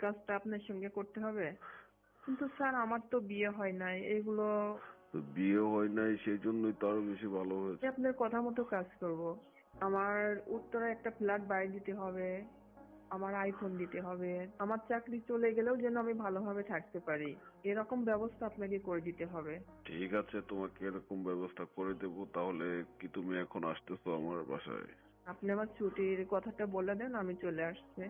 কাজটা আপনার সঙ্গে করতে হবে। কিন্তু স্যার আমার তো বিয়ে হয় নাই। এগুলো তো বিয়ে হয় নাই সেই জন্যই তো আরও বেশি ভালো হয়েছে। আপনার কথা মতো কাজ করব। আমার উত্তরে একটা ফ্ল্যাট বাড়ি দিতে হবে আমার আইফোন দিতে হবে আমার চাকরি চলে গেলেও যেন আমি ভালোভাবে থাকতে পারি। এরকম ব্যবস্থা আপনাকে করে দিতে হবে। ঠিক আছে তোমাকে এরকম ব্যবস্থা করে দেব তাহলে কি তুমি এখন আসতেছো আমার বাসায়? আপনি আমার ছুটির কথাটা বলে দেন আমি চলে আসছি।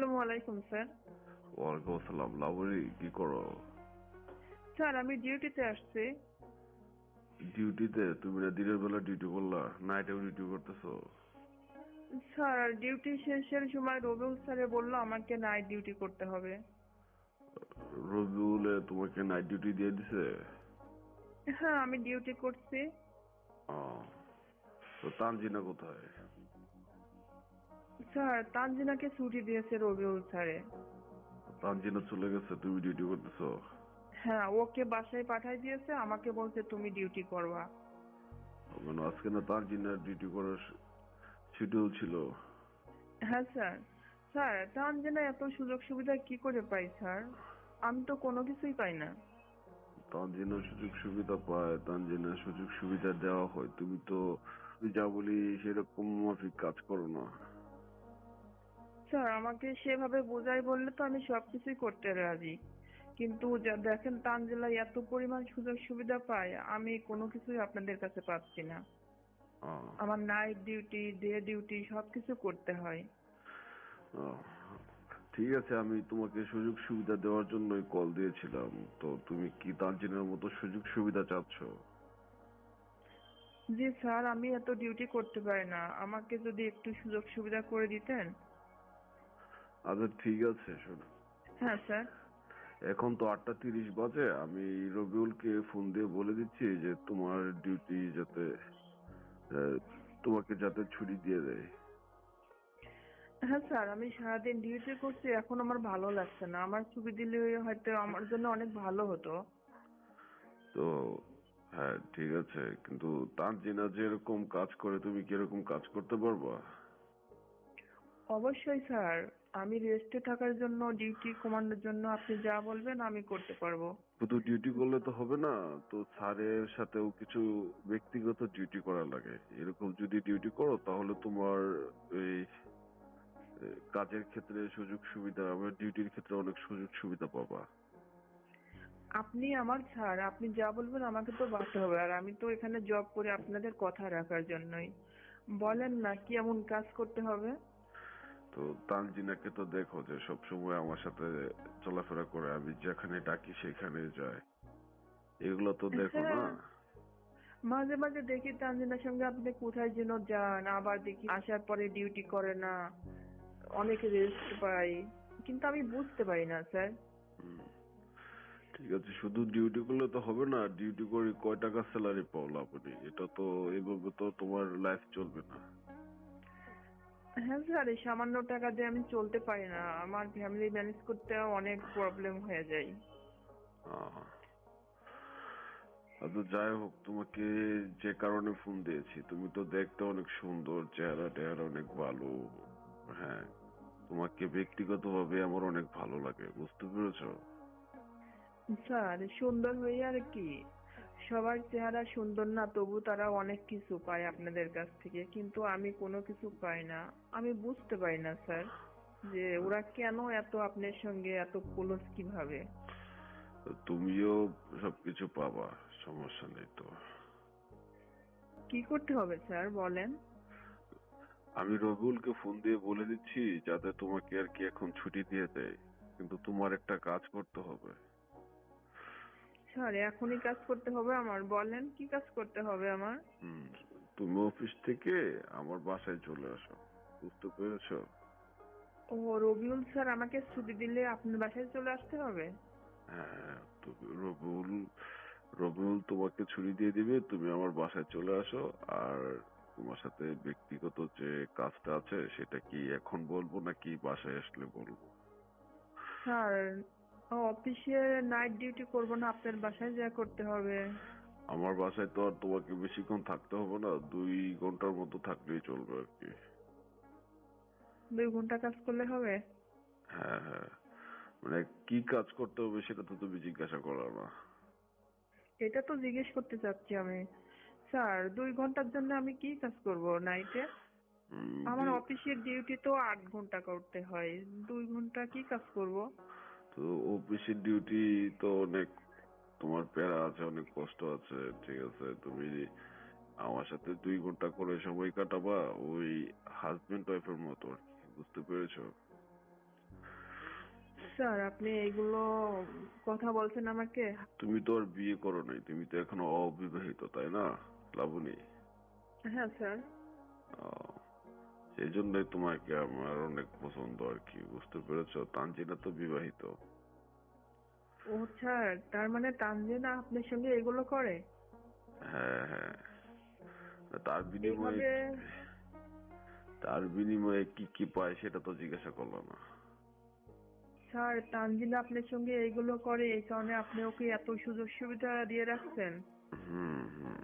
আসসালামু আলাইকুম স্যার। ওয়ালাইকুম আসসালাম। কি করো? স্যার আমি ডিউটিতে আসছি। ডিউটিতে? তুমি না দিনের বেলা ডিউটি করলা? নাইটেও ডিউটি করতেছো? স্যার ডিউটি শেষের সময় রবিউল স্যারে বলল আমাকে নাইট ডিউটি করতে হবে। রবিউলে তোমাকে নাইট ডিউটি দিয়ে দিছে? হ্যাঁ আমি ডিউটি করছি। তো তানজিনা কোথায়? স্যার তানজিনাকে ছুটি দিয়েছে রবিউল স্যারে। তানজিনা চলে গেছে তুমি ডিউটি করতেছো? হ্যাঁ ওকে বাসায় পাঠাই দিয়েছে আমাকে বলছে তুমি ডিউটি করবা। মানে আজকে না তানজিনার ডিউটি করার শিডিউল ছিল? হ্যাঁ স্যার। স্যার তানজিনা এত সুযোগ সুবিধা কি করে পাই স্যার? আমি তো কোনো কিছুই পাই না। তানজিনা সুযোগ সুবিধা পায় তানজিনা সুযোগ সুবিধা দেওয়া হয়। তুমি তো যা বলি সেরকম মাফিক কাজ করো না। স্যার আমাকে সেভাবে বোঝাই বললে তো আমি সবকিছুই করতে রাজি। কিন্তু যা দেখেন তানজিলা এত পরিমাণ সুযোগ সুবিধা পায় আমি কোনো কিছুই আপনাদের কাছে পাচ্ছি না। আমার নাইট ডিউটি ডে ডিউটি সবকিছু করতে হয়। ঠিক আছে আমি তোমাকে সুযোগ সুবিধা দেওয়ার জন্যই কল দিয়েছিলাম। তো তুমি কি তানজিনের মতো সুযোগ সুবিধা চাচ্ছ? জি স্যার আমি এত ডিউটি করতে পারি না। আমাকে যদি একটু সুযোগ সুবিধা করে দিতেন আচ্ছা ঠিক আছে শোনো। হ্যাঁ স্যার। এখন তো আটটা তিরিশ বাজে আমি রবিউলকে ফোন দিয়ে বলে দিচ্ছি যে তোমার ডিউটি যাতে আহ, তোমাকে যাতে ছুটি দিয়ে দেয়। হ্যাঁ স্যার আমি সারাদিন ডিউটি করছি এখন আমার ভালো লাগছে না। আমার ছুটি দিলে হয়তো আমার জন্য অনেক ভালো হতো। তো হ্যাঁ ঠিক আছে কিন্তু তার তানজিনা যেরকম কাজ করে তুমি কি এরকম কাজ করতে পারবা? অবশ্যই স্যার। আমি রেস্টে থাকার জন্য ডিউটি কমানোর জন্য আপনি যা বলবেন আমি করতে পারব। শুধু ডিউটি করলে তো হবে না তো স্যারের সাথেও কিছু ব্যক্তিগত ডিউটি করা লাগে। এরকম যদি ডিউটি করো তাহলে তোমার এই কাজের ক্ষেত্রে সুযোগ সুবিধা আমার ডিউটির ক্ষেত্রে অনেক সুযোগ সুবিধা পাবা। আপনি আমার স্যার আপনি যা বলবেন আমাকে তো বাঁচতে হবে। আর আমি তো এখানে জব করে আপনাদের কথা রাখার জন্যই। বলেন না কি এমন কাজ করতে হবে? তো তানজিনাকে তো দেখো যে সবসময় আমার সাথে চলাফেরা করে আমি যেখানে ডাকি সেখানে যায়। এগুলো তো দেখো না। মাঝে মাঝে দেখি তানজিনার সঙ্গে আপনি কোথায় যেন যান আবার দেখি আসার পরে ডিউটি করে না। অনেক রেস্ট পাই। কিন্তু আমি বুঝতে পারি না স্যার। ঠিক আছে শুধু ডিউটি করলে তো হবে না ডিউটি করে কয় টাকা স্যালারি পাও আপনি? এটা তো এইভাবে তো তোমার লাইফ চলবে না। হ্যাঁ স্যার এই সামান্য টাকা দিয়ে আমি চলতে পারি না। আমার ফ্যামিলি ম্যানেজ করতে অনেক প্রবলেম হয়ে যায়। আচ্ছা যাই হোক তোমাকে যে কারণে ফোন দিয়েছি তুমি তো দেখতে অনেক সুন্দর চেহারা টেহারা অনেক ভালো। হ্যাঁ তোমাকে ব্যক্তিগতভাবে আমার অনেক ভালো লাগে বুঝতে পেরেছ? স্যার সুন্দর হয়ে আর কি। সবার চেহারা সুন্দর না তবু তারা অনেক কিছু পায় আপনাদের কাছ থেকে। কিন্তু আমি কোনো কিছু পাই না। আমি বুঝতে পারি না স্যার যে ওরা কেন এত আপনার সঙ্গে এত ক্লোজ কীভাবে? তুমিও সবকিছু পাবা সমস্যা নেই তো। কি করতে হবে স্যার বলেন? আমি রবিউলকে ফোন দিয়ে বলে দিচ্ছি যাতে তোমাকে আর কি এখন ছুটি দিয়ে দেয়। কিন্তু তোমার একটা কাজ করতে হবে। স্যার এখনই কাজ করতে হবে আমার। বলেন কি কাজ করতে হবে আমার? তুমি অফিস থেকে আমার বাসায় চলে আসো। বুঝতে পেরেছ? ও রবিউল স্যার আমাকে ছুটি দিলে আপনার বাসায় চলে আসতে হবে? হ্যাঁ তুমি রবিউল রবিউল তোমাকে ছুটি দিয়ে দিবে তুমি আমার বাসায় চলে আসো। আর তোমার সাথে ব্যক্তিগত যে কাজটা আছে সেটা কি এখন বলব নাকি বাসায় আসলে বলব? স্যার অফিসে নাইট ডিউটি করব না আপনার বাসায় যা করতে হবে। আমার বাসায় তো আর তোমাকে বেশিক্ষণ থাকতে হবে না দুই ঘণ্টার মতো থাকলেই চলবে আর কি। দুই ঘণ্টা কাজ করলে হবে? হ্যাঁ হ্যাঁ। মানে কি কাজ করতে হবে সেটা তো তুমি জিজ্ঞাসা করো না। এটা তো জিজ্ঞেস করতে চাচ্ছি আমি। স্যার দুই ঘণ্টার জন্য আমি কি কাজ করব নাইটে আমার অফিসের ডিউটি তো আট ঘণ্টা করতে হয়। দুই ঘণ্টা কি কাজ করব? তো অফিসের ডিউটি তো অনেক তোমার প্যারা আছে অনেক কষ্ট আছে ঠিক আছে তুমি আমার সাথে দুই ঘণ্টা করে সময় কাটাবা ওই হাজবেন্ড ওয়াইফের মতো আর কি বুঝতে পেরেছ? স্যার আপনি এগুলো কথা বলছেন আমাকে? তুমি তো আর বিয়ে করো নাই তুমি তো এখনও অবিবাহিত তাই না? লাবণী? হ্যাঁ স্যার সেই জন্যই তোমাকে আমার অনেক পছন্দ আর কি বুঝতে পেরেছ? তানজিনা তো বিবাহিত। ও স্যার তার মানে তানজিনা আপনার সঙ্গে এগুলো করে? হ্যাঁ হ্যাঁ। তার বিনিময়ে তার বিনিময়ে কি কি পায় সেটা তো জিজ্ঞাসা করল না। স্যার তানজিলা আপনার সঙ্গে এইগুলো করে এই কারণে আপনি ওকে এত সুযোগ সুবিধা দিয়ে রাখছেন। হুম হুম।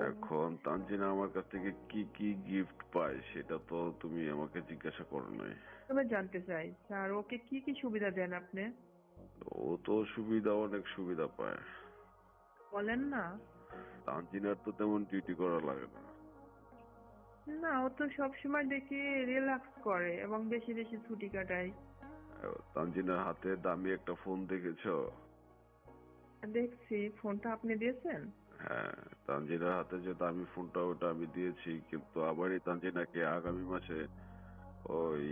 এখন তানজিনা আমার কাছ থেকে কি কি গিফট পায় সেটা তো তুমি আমাকে জিজ্ঞাসা করো নাই। তবে জানতে চাই স্যার ওকে কি কি সুবিধা দেন আপনি? ও তো সুবিধা অনেক সুবিধা পায়। বলেন না। তানজিনার তো তেমন ডিউটি করা লাগে না। না ও তো সবসময় দেখি রিল্যাক্স করে এবং বেশি বেশি ছুটি কাটায়। তানজিনার হাতে দামি একটা ফোন দেখেছ? দেখছি ফোনটা আপনি দিয়েছেন? হ্যাঁ তানজিনার হাতে যে দামি ফোনটা ওটা আমি দিয়েছি কিন্তু আবারই তানজিনাকে আগামী মাসে ওই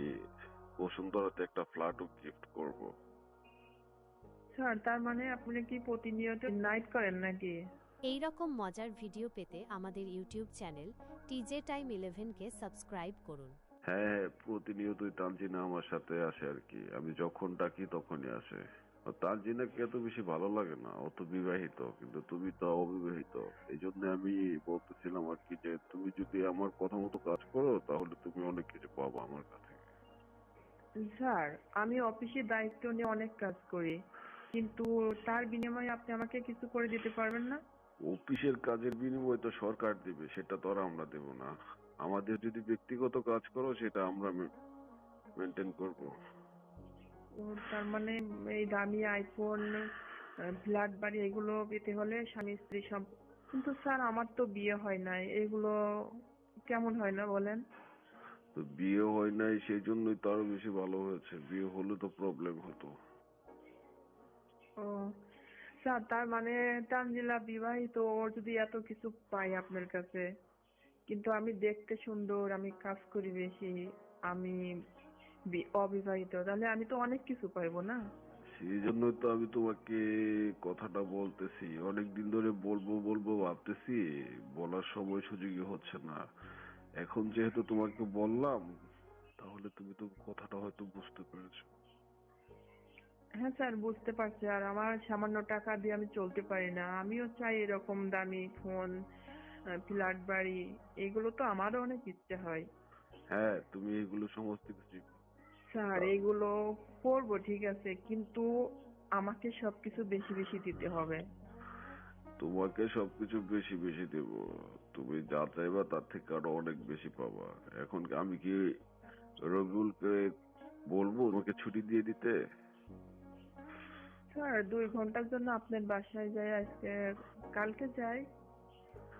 বসুন্ধরাতে একটা ফ্ল্যাটও গিফট করব। স্যার তার মানে আপনি কি প্রতিনিয়ত নাইট করেন নাকি? এই রকম মজার ভিডিও পেতে আমাদের ইউটিউব চ্যানেল টিজে টাইম ইলেভেনকে সাবস্ক্রাইব করুন। হ্যাঁ হ্যাঁ প্রতিনিয়তই তানজিনা আমার সাথে আসে আর কি। আমি যখন ডাকি তখনই আসে। আর তানজিনাকে এত বেশি ভালো লাগে না? ও তো বিবাহিত কিন্তু তুমি তো অবিবাহিত। এই জন্য আমি বলতেছিলাম আর কি যে তুমি যদি আমার কথা মতো কাজ করো তাহলে তুমি অনেক কিছু পাবো আমার কাছে। স্যার আমি অফিসে দায়িত্ব নিয়ে অনেক কাজ করি কিন্তু তার বিনিময়ে আপনি আমাকে কিছু করে দিতে পারবেন না? অফিসের কাজের বিনিময়ে তো সরকার দিবে সেটা তো আর আমরা দেব না। আমাদের যদি ব্যক্তিগত কাজ করো সেটা আমরা মেনটেন করব। ও, তার মানে এই দামি আইফোন ফ্ল্যাট বাড়ি এগুলো পেতে হলে স্বামী স্ত্রী সব কিন্তু স্যার আমার তো বিয়ে হয় নাই এগুলো কেমন হয় না বলেন? তো বিয়ে হয় নাই সেই জন্যই তো আরও বেশি ভালো হয়েছে। বিয়ে হলে তো প্রবলেম হতো। ও স্যার তার মানে তানজিলা বিবাহিত ওর যদি এত কিছু পাই আপনার কাছে কিন্তু আমি দেখতে সুন্দর আমি কাজ করি বেশি আমি বি- অবিবাহিত তাহলে আমি তো অনেক কিছু পাইবো না? সেই জন্যই তো আমি তোমাকে কথাটা বলতেছি। অনেক দিন ধরে বলব বলব ভাবতেছি বলার সময় সুযোগই হচ্ছে না। এখন যেহেতু তোমাকে বললাম তাহলে তুমি তো কথাটা হয়তো বুঝতে পেরেছ। হ্যাঁ স্যার বুঝতে পারছি। আর আমার সামান্য টাকা দিয়ে আমি চলতে পারি না। আমিও চাই এরকম দামি ফোন ফ্ল্যাট বাড়ি এগুলো তো আমারও অনেক ইচ্ছে হয়। হ্যাঁ তুমি এগুলো সমস্ত কিছু স্যার এগুলো করব ঠিক আছে কিন্তু আমাকে সবকিছু বেশি বেশি দিতে হবে। তোমাকে সবকিছু বেশি বেশি দেব। তুমি যা চাইবা তার থেকে আরও অনেক বেশি পাবা। এখন আমি কি রবিউলকে বলব তোমাকে ছুটি দিয়ে দিতে? স্যার দুই ঘণ্টার জন্য আপনার বাসায় যাই আজকে কালকে যাই।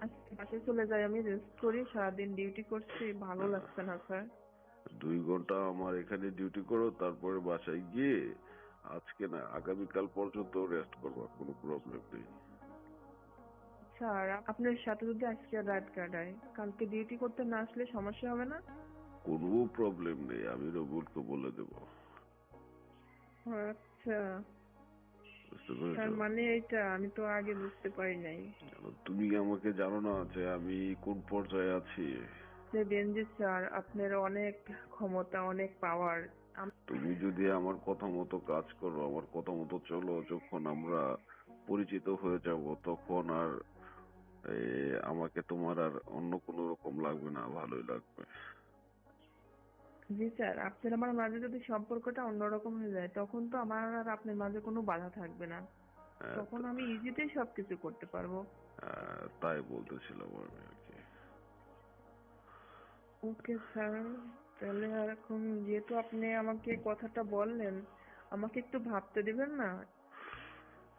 আজকে বাসায় চলে যাই আমি রেস্ট করি সারাদিন ডিউটি করছি ভালো লাগছে না স্যার। দুই ঘণ্টা আমার এখানে ডিউটি করো তারপরে বাসায় গিয়ে আজকে না আগামীকাল পর্যন্ত রেস্ট করবা কোনো প্রবলেম নেই। স্যার আপনার সাথে যদি আজকে রাত কাটাই কালকে ডিউটি করতে না আসলে সমস্যা হবে না? কোনো প্রবলেম নেই আমি রবিউলকে বলে দেব। আচ্ছা। বুঝতে মানে এইটা আমি তো আগে বুঝতে পারি নাই। তুমি আমাকে জানো না যে আমি কোন পর্যায়ে আছি। যে বেনজিৎ স্যার আপনার অনেক ক্ষমতা অনেক পাওয়ার তুমি যদি আমার কথা মতো কাজ করো আমার কথা মতো চলো যখন আমরা পরিচিত হয়ে যাব তখন আর আমাকে তোমার আর অন্য কোনো রকম লাগবে না ভালোই লাগবে। জি স্যার আপনার আমার মাঝে যদি সম্পর্কটা অন্যরকম হয়ে যায় তখন তো আমার আর আপনার মাঝে কোনো বাধা থাকবে না। হ্যাঁ, তখন আমি ইজিতেই সবকিছু করতে পারব। হ্যাঁ, তাই বলতেছিলাম আমি আর কি। ওকে স্যার তাহলে আর এখন যেহেতু আপনি আমাকে কথাটা বললেন আমাকে একটু ভাবতে দিবেন না?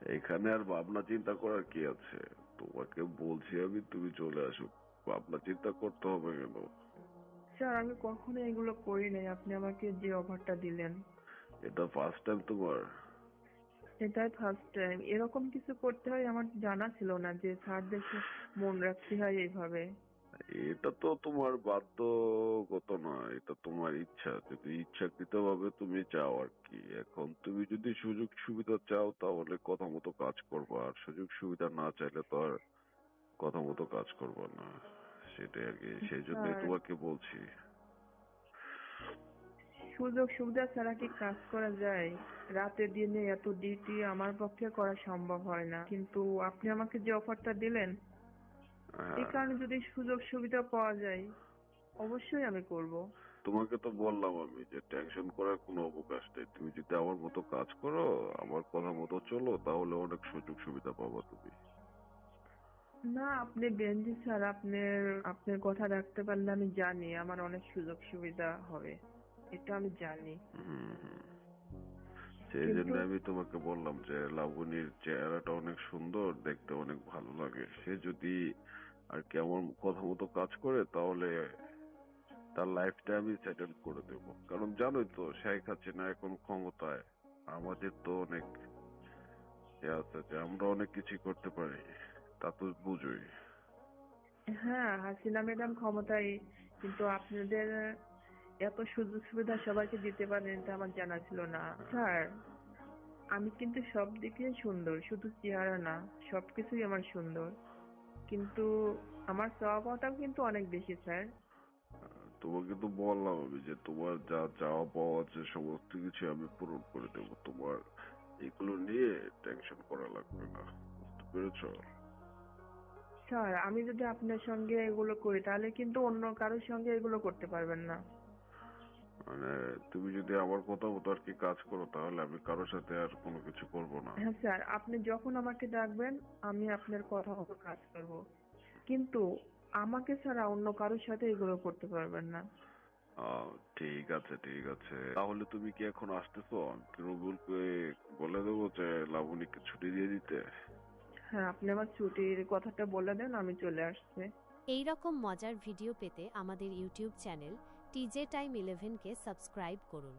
এখানে আর ভাবনা চিন্তা করার কি আছে? তোমাকে বলছি আমি তুমি চলে আসো। ভাবনা চিন্তা করতে হবে কেন? স্যার আমি কখনো এগুলো করি নাই। আপনি আমাকে যে অফারটা দিলেন। এটা ফার্স্ট টাইম তোমার? এটাই ফার্স্ট টাইম এরকম কিছু করতে হয় আমার জানা ছিল না যে স্যার দেখে মন রাখতে হয় এইভাবে। এটা তো তোমার বাধ্যগত নয় এটা তোমার ইচ্ছা। যদি ইচ্ছাকৃত ভাবে তুমি চাও আর কি। এখন তুমি যদি সুযোগ সুবিধা চাও তাহলে কথা মতো কাজ করবা। আর সুযোগ সুবিধা না চাইলে তো আর কথা মতো কাজ করবা না। সেটাই আর কি সেই জন্যই স্যার। তোমাকে বলছি। সুযোগ সুবিধা ছাড়া কি কাজ করা যায়? রাতে দিনে এত ডিউটি আমার পক্ষে করা সম্ভব হয় না। কিন্তু আপনি আমাকে যে অফারটা দিলেন এই কারণে যদি সুযোগ সুবিধা পাওয়া যায় অবশ্যই আমি করব। তোমাকে তো বললাম আমি যে টেনশন করার কোনো অবকাশ নেই। তুমি যদি আমার মতো কাজ করো আমার কথা মতো চলো তাহলে অনেক সুযোগ সুবিধা পাবা তুমি। না আপনি বেঞ্জি স্যার আপনার আপনার কথা রাখতে পারলে আমি জানি আমার অনেক সুযোগ সুবিধা হবে। এটা আমি জানি। সেই জন্য আমি তোমাকে বললাম যে লাবণীর চেহারাটা অনেক সুন্দর দেখতে অনেক ভালো লাগে। সে যদি আর কি আমার কথা মতো কাজ করে, তাহলে তার লাইফটা আমি সেটেল করে দেব। কারণ জানোই তো, শেখ হাসিনা এখন ক্ষমতায়। আমাদের তো অনেক ইয়ে আছে যে, আমরা অনেক কিছু করতে পারি। তা তো বুঝোই। হ্যাঁ হাসিনা ম্যাডাম ক্ষমতায়, কিন্তু আপনাদের এত সুযোগ সুবিধা সবাইকে দিতে পারেন এটা আমার জানা ছিল না। স্যার, আমি কিন্তু সব দিকে সুন্দর, শুধু চেহারা না, সবকিছুই আমার সুন্দর। কিন্তু আমার চাওয়া পাওয়াটাও কিন্তু অনেক বেশি স্যার। তোমাকে তো বললাম আমি যে তোমার যা চাওয়া পাওয়া আছে সমস্ত কিছু আমি পূরণ করে দেব। তোমার এগুলো নিয়ে টেনশন করা লাগবে না বুঝতে পেরেছ? স্যার আমি যদি আপনার সঙ্গে এগুলো করি তাহলে কিন্তু অন্য কারোর সঙ্গে এগুলো করতে পারবেন না। মানে তুমি যদি আমার কথা মতো আর কি কাজ করো তাহলে আমি কারোর সাথে আর কোনো কিছু করব না। হ্যাঁ স্যার আপনি যখন আমাকে ডাকবেন আমি আপনার কথা মতো কাজ করব। কিন্তু আমাকে ছাড়া অন্য কারোর সাথে এগুলো করতে পারবেন না। আহ, ঠিক আছে ঠিক আছে। তাহলে তুমি কি এখন আসতেছো? আমি রবিউলকে বলে দেবো যে লাবণীকে ছুটি দিয়ে দিতে? হ্যাঁ আপনি আমার ছুটির কথাটা বলে দেন আমি চলে আসছি। এই রকম মজার ভিডিও পেতে আমাদের ইউটিউব চ্যানেল টিজে টাইম ইলেভেনকে সাবস্ক্রাইব করুন